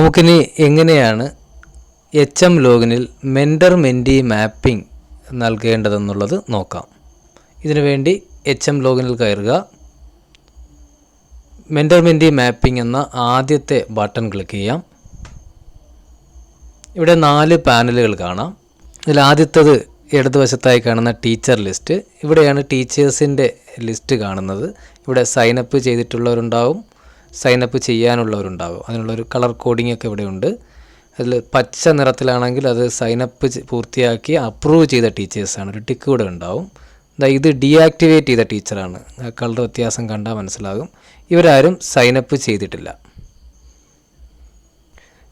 നമുക്കിനി എങ്ങനെയാണ് H M ലോഗിനിൽ മെൻഡർ മെൻഡി മാപ്പിംഗ് നൽകേണ്ടതെന്നുള്ളത് നോക്കാം. ഇതിനുവേണ്ടി എച്ച് എം ലോഗിനിൽ കയറുക. മെൻഡർ മെൻഡി മാപ്പിംഗ് എന്ന ആദ്യത്തെ ബട്ടൺ ക്ലിക്ക് ചെയ്യാം. ഇവിടെ നാല് പാനലുകൾ കാണാം. ഇതിൽ ആദ്യത്തത് ഇടതുവശത്തായി കാണുന്ന ടീച്ചർ ലിസ്റ്റ്. ഇവിടെയാണ് ടീച്ചേഴ്സിന്റെ ലിസ്റ്റ് കാണുന്നത്. ഇവിടെ സൈനപ്പ് ചെയ്തിട്ടുള്ളവരുണ്ടാവും. സൈനപ്പ് ചെയ്യാനുള്ളവരുണ്ടാവും. അതിനുള്ളൊരു കളർ കോഡിംഗ് ഒക്കെ ഇവിടെ ഉണ്ട് അതിൽ പച്ച നിറത്തിലാണെങ്കിൽ അത് സൈനപ്പ് പൂർത്തിയാക്കി അപ്രൂവ് ചെയ്ത ടീച്ചേഴ്സാണ് ഒരു ടിക്ക് കൂടെ ഉണ്ടാവും. ഇത് ഡീആക്ടിവേറ്റ് ചെയ്ത ടീച്ചറാണ് കളർ വ്യത്യാസം കണ്ടാൽ മനസ്സിലാകും. ഇവരാരും സൈനപ്പ് ചെയ്തിട്ടില്ല.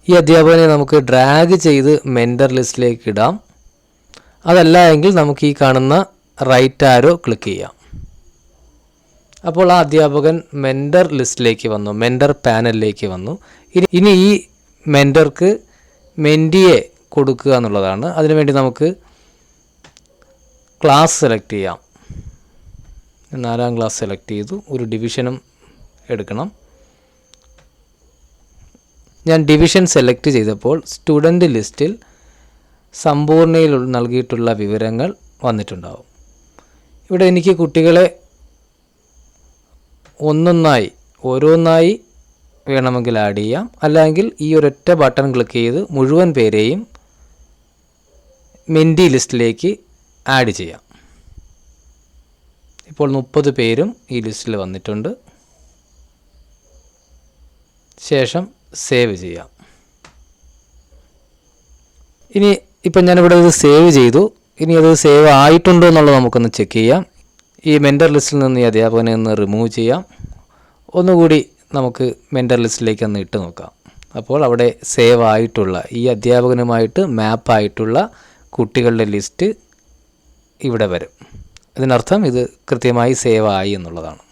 ഈ അധ്യാപകനെ നമുക്ക് ഡ്രാഗ് ചെയ്ത് മെന്റർ ലിസ്റ്റിലേക്ക് ഇടാം. അതല്ല എങ്കിൽ നമുക്ക് ഈ കാണുന്ന റൈറ്റ് ആരോ ക്ലിക്ക് ചെയ്യാം. അപ്പോൾ ആ അധ്യാപകൻ മെന്റർ ലിസ്റ്റിലേക്ക് വന്നു മെന്റർ പാനലിലേക്ക് വന്നു. ഇനി ഇനി ഈ മെന്റർക്ക് മെന്റിയെ കൊടുക്കുക എന്നുള്ളതാണ്. അതിനുവേണ്ടി നമുക്ക് ക്ലാസ് സെലക്ട് ചെയ്യാം. നാലാം ക്ലാസ് സെലക്ട് ചെയ്തു. ഒരു ഡിവിഷനും എടുക്കണം. ഞാൻ ഡിവിഷൻ സെലക്ട് ചെയ്തപ്പോൾ സ്റ്റുഡന്റ് ലിസ്റ്റിൽ സമ്പൂർണയിൽ ഉൾ- നൽകിയിട്ടുള്ള വിവരങ്ങൾ വന്നിട്ടുണ്ടാവും. ഇവിടെ എനിക്ക് കുട്ടികളെ ഒന്നൊന്നായി ഓരോന്നായി വേണമെങ്കിൽ ആഡ് ചെയ്യാം. അല്ലെങ്കിൽ ഈ ഒരൊറ്റ ബട്ടൺ ക്ലിക്ക് ചെയ്ത് മുഴുവൻ പേരെയും മെന്റി ലിസ്റ്റിലേക്ക് ആഡ് ചെയ്യാം. ഇപ്പോൾ മുപ്പത് പേരും ഈ ലിസ്റ്റിൽ വന്നിട്ടുണ്ട്. ശേഷം സേവ് ചെയ്യാം. ഇനി ഇപ്പം ഞാനിവിടെ ഇത് സേവ് ചെയ്തു. ഇനി അത് സേവ് ആയിട്ടുണ്ടോ എന്നുള്ളത് നമുക്കൊന്ന് ചെക്ക് ചെയ്യാം. ഈ മെന്റർ ലിസ്റ്റിൽ നിന്ന് ഈ അധ്യാപകനെ ഒന്ന് റിമൂവ് ചെയ്യാം. ഒന്നുകൂടി നമുക്ക് മെന്റർ ലിസ്റ്റിലേക്ക് ഒന്ന് ഇട്ട് നോക്കാം. അപ്പോൾ അവിടെ സേവ് ആയിട്ടുള്ള ഈ അധ്യാപകനുമായിട്ട് മാപ്പായിട്ടുള്ള കുട്ടികളുടെ ലിസ്റ്റ് ഇവിടെ വരും. അതിനർത്ഥം ഇത് കൃത്യമായി സേവ് ആയി എന്നുള്ളതാണ്.